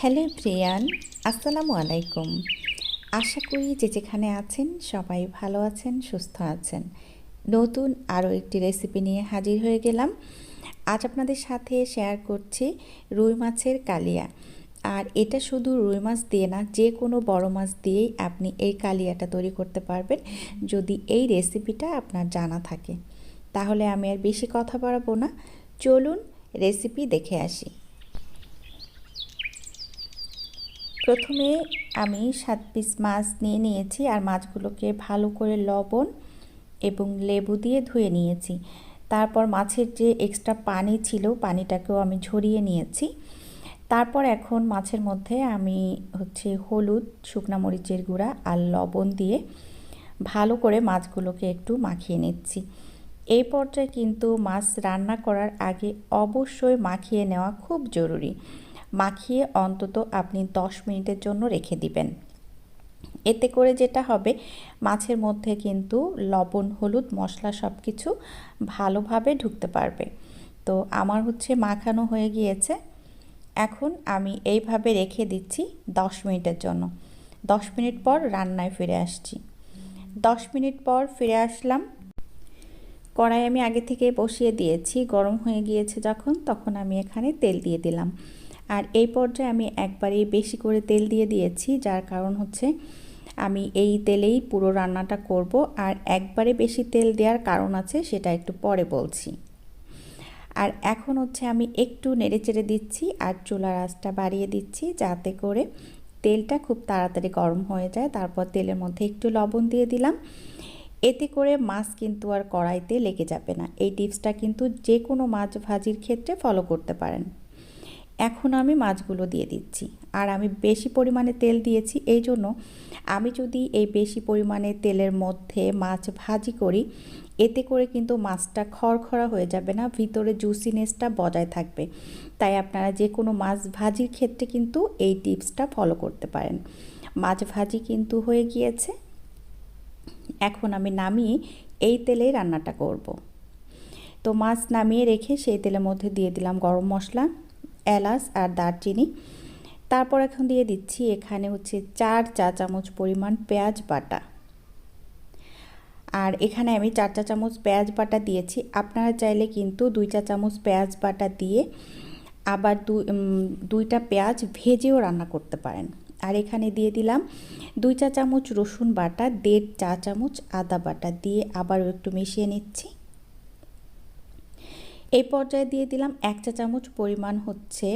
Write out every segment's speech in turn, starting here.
Hello Priyan, আসসালামু আলাইকুম। আশা করি যে যেখানে আছেন সবাই ভালো আছেন, সুস্থ আছেন। নতুন আরও একটি রেসিপি নিয়ে হাজির হয়ে গেলাম। আজ আপনাদের সাথে শেয়ার করছি রুই মাছের কালিয়া। আর এটা শুধু রুই মাছ দিয়ে না, যে কোনো বড় মাছ দিয়েই আপনি এই কালিয়াটা তৈরি করতে পারবেন, যদি এই রেসিপিটা আপনার জানা থাকে। তাহলে আমি আর বেশি কথা বাড়াবো না। চলুন রেসিপি দেখে আসি। প্রথমে আমি সাত পিস মাছ নিয়ে নিয়েছি আর মাছগুলোকে ভালো করে লবণ এবং লেবু দিয়ে ধুয়ে নিয়েছি। তারপর মাছের যে এক্সট্রা পানি ছিল, পানিটাকেও আমি ঝরিয়ে নিয়েছি। তারপর এখন মাছের মধ্যে আমি হচ্ছে হলুদ, শুকনা মরিচের গুঁড়া আর লবণ দিয়ে ভালো করে মাছগুলোকে একটু মাখিয়ে নিচ্ছি। এই পর্যায়ে কিন্তু মাছ রান্না করার আগে অবশ্যই মাখিয়ে নেওয়া খুব জরুরি। মাখিয়ে অন্তত আপনি 10 মিনিটের জন্য রেখে দিবেন। এতে করে যেটা হবে, মাছের মধ্যে কিন্তু লবণ, হলুদ, মশলা সব কিছু ভালোভাবে ঢুকতে পারবে। তো আমার হচ্ছে মাখানো হয়ে গিয়েছে। এখন আমি এইভাবে রেখে দিচ্ছি 10 মিনিটের জন্য। 10 মিনিট পর রান্নায় ফিরে আসছি। 10 মিনিট পর ফিরে আসলাম। কড়াই আমি আগে থেকে বসিয়ে দিয়েছি। গরম হয়ে গিয়েছে যখন, তখন আমি এখানে তেল দিয়ে দিলাম। আর এই পর্যায়ে আমি একবারে বেশি করে তেল দিয়ে দিয়েছি, যার কারণ হচ্ছে আমি এই তেলেই পুরো রান্নাটা করব। আর একবারে বেশি তেল দেওয়ার কারণ আছে, সেটা একটু পরে বলছি। আর এখন হচ্ছে আমি একটু নেড়ে চেড়ে দিচ্ছি আর চুলার আঁচটা বাড়িয়ে দিচ্ছি, যাতে করে তেলটা খুব তাড়াতাড়ি গরম হয়ে যায়। তারপর তেলের মধ্যে একটু লবণ দিয়ে দিলাম। এতে করে মাছ কিন্তু আর কড়াইতে লেগে যাবে না। এই টিপসটা কিন্তু যে কোনো মাছ ভাজির ক্ষেত্রে ফলো করতে পারেন। এখন আমি মাছগুলো দিয়ে দিচ্ছি। আর আমি বেশি পরিমাণে তেল দিয়েছি, এই জন্য আমি যদি এই বেশি পরিমাণে তেলের মধ্যে মাছ ভাজি করি, এতে করে কিন্তু মাছটা খড়খড়া হয়ে যাবে না, ভিতরে জুসিনেসটা বজায় থাকবে। তাই আপনারা যে কোনো মাছ ভাজির ক্ষেত্রে কিন্তু এই টিপসটা ফলো করতে পারেন। মাছ ভাজি কিন্তু হয়ে গিয়েছে। এখন আমি নামিয়ে এই তেলেই রান্নাটা করব। তো মাছ নামিয়ে রেখে সেই তেলের মধ্যে দিয়ে দিলাম গরম মশলা। এলাচ আর দারচিনি। তারপর এখন দিয়ে দিচ্ছি এখানে হচ্ছে চার চা চামচ পরিমাণ পেঁয়াজ বাটা। আর এখানে আমি চার চা চামচ পেঁয়াজ বাটা দিয়েছি। আপনারা চাইলে কিন্তু দুই চা চামচ পেঁয়াজ বাটা দিয়ে আবার দুইটা পেঁয়াজ ভেজেও রান্না করতে পারেন। আর এখানে দিয়ে দিলাম দুই চা চামচ রসুন বাটা, দেড় চা চামচ আদা বাটা দিয়ে আবারও একটু মিশিয়ে নিচ্ছি। এই পর্যায়ে দিয়ে দিলাম এক চা চামচ পরিমাণ হচ্ছে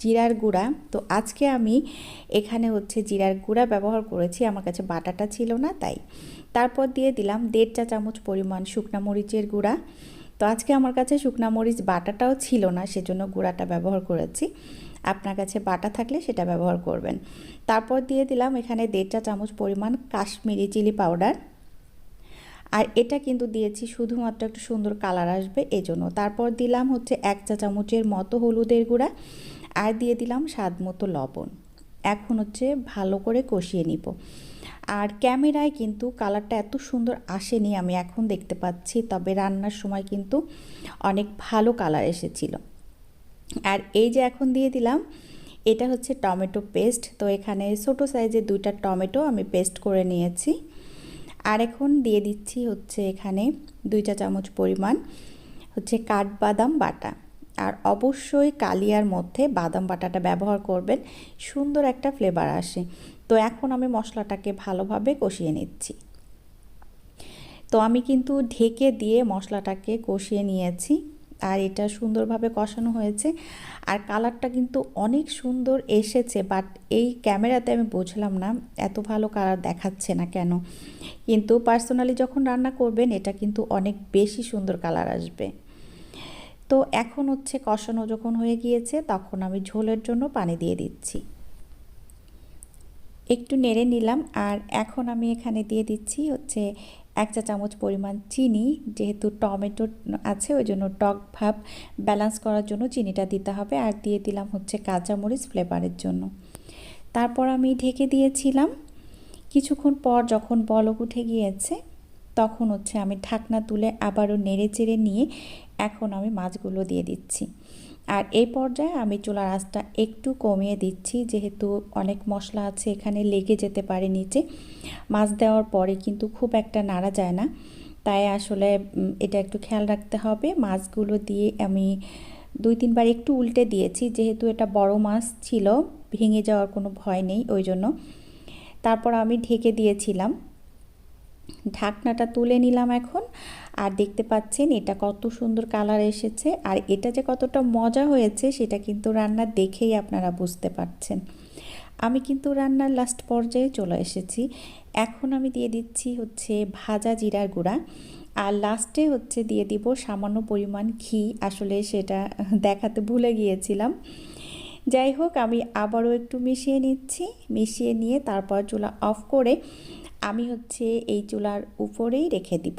জিরার গুঁড়া। তো আজকে আমি এখানে হচ্ছে জিরার গুঁড়া ব্যবহার করেছি, আমার কাছে বাটাটা ছিল না, তাই। তারপর দিয়ে দিলাম দেড় চা চামচ পরিমাণ শুকনা মরিচের গুঁড়া। তো আজকে আমার কাছে শুকনা মরিচ বাটাটাও ছিল না, সেজন্য গুঁড়াটা ব্যবহার করেছি। আপনার কাছে বাটা থাকলে সেটা ব্যবহার করবেন। তারপর দিয়ে দিলাম এখানে দেড় চা চামচ পরিমাণ কাশ্মীরি চিলি পাউডার। আর এটা কিন্তু দিয়েছি শুধুমাত্র একটু সুন্দর কালার আসবে এজন্য। তারপর দিলাম হচ্ছে এক চা চামচের মতো হলুদের গুঁড়া আর দিয়ে দিলাম স্বাদ মতো লবণ। এখন হচ্ছে ভালো করে কষিয়ে নিব। আর ক্যামেরায় কিন্তু কালারটা এত সুন্দর আসেনি আমি এখন দেখতে পাচ্ছি, তবে রান্নার সময় কিন্তু অনেক ভালো কালার এসেছিল। আর এই যে এখন দিয়ে দিলাম, এটা হচ্ছে টমেটো পেস্ট। তো এখানে ছোটো সাইজের দুইটা টমেটো আমি পেস্ট করে নিয়েছি। আর এখন দিয়ে দিচ্ছি হচ্ছে এখানে দুই চা চামচ পরিমাণ হচ্ছে কাঠবাদাম বাটা। আর অবশ্যই কালিয়ার মধ্যে বাদাম বাটাটা ব্যবহার করবেন, সুন্দর একটা ফ্লেভার আসে। তো এখন আমি মশলাটাকে ভালোভাবে কষিয়ে নিচ্ছি। তো আমি কিন্তু ঢেকে দিয়ে মশলাটাকে কষিয়ে নিয়েছি। আর এটা সুন্দরভাবে কষানো হয়েছে। আর কালারটা কিন্তু অনেক সুন্দর এসেছে, বাট এই ক্যামেরাতে আমি বুঝলাম না এত ভালো কালার দেখাচ্ছে না কেন। কিন্তু পার্সোনালি যখন রান্না করবেন, এটা কিন্তু অনেক বেশি সুন্দর কালার আসবে। তো এখন হচ্ছে কষানো যখন হয়ে গিয়েছে, তখন আমি ঝোলের জন্য পানি দিয়ে দিচ্ছি। একটু নেড়ে নিলাম, আর এখন আমি এখানে দিয়ে দিচ্ছি হচ্ছে এক চা চামচ পরিমাণ চিনি, যেহেতু টমেটো আছে, ওই জন্য টক ভাব ব্যালেন্স করার জন্য চিনিটা দিতে হবে। আর দিয়ে দিলাম হচ্ছে কাঁচামরিচ ফ্লেভারের জন্য। তারপর আমি ঢেকে দিয়েছিলাম। কিছুক্ষণ পর যখন বলক উঠে গিয়েছে, তখন হচ্ছে আমি ঢাকনা তুলে আবারও নেড়ে চেড়ে নিয়ে এখন আমি মাছগুলো দিয়ে দিচ্ছি। আর এই পর্যায়ে আমি চুলার আঁচটা একটু কমিয়ে দিচ্ছি, যেহেতু অনেক মশলা আছে এখানে লেগে যেতে পারে নিচে। মাছ দেওয়ার পরে কিন্তু খুব একটা নাড়া যায় না, তাই আসলে এটা একটু খেয়াল রাখতে হবে। মাছগুলো দিয়ে আমি দুই তিনবার একটু উল্টে দিয়েছি, যেহেতু এটা বড় মাছ ছিল, ভেঙে যাওয়ার কোনো ভয় নেই ওই জন্য। তারপর আমি ঢেকে দিয়েছিলাম। ঢাকনাটা তুলে নিলাম এখন আর দেখতে পাচ্ছেন এটা কত সুন্দর কালার এসেছে আর এটা যে কতটা মজা হয়েছে সেটা কিন্তু রান্না দেখেই আপনারা বুঝতে পারছেন। আমি কিন্তু রান্নার লাস্ট পর্যায়ে চলে এসেছি। এখন আমি দিয়ে দিচ্ছি হচ্ছে ভাজা জিরার গুঁড়া। আর লাস্টে হচ্ছে দিয়ে দিব সামান্য পরিমাণ ঘি। আসলে সেটা দেখাতে ভুলে গিয়েছিলাম। যাই হোক, আমি আবারও একটু মিশিয়ে নিচ্ছি। মিশিয়ে নিয়ে তারপর চুলা অফ করে আমি হচ্ছে এই চুলার উপরেই রেখে দিব।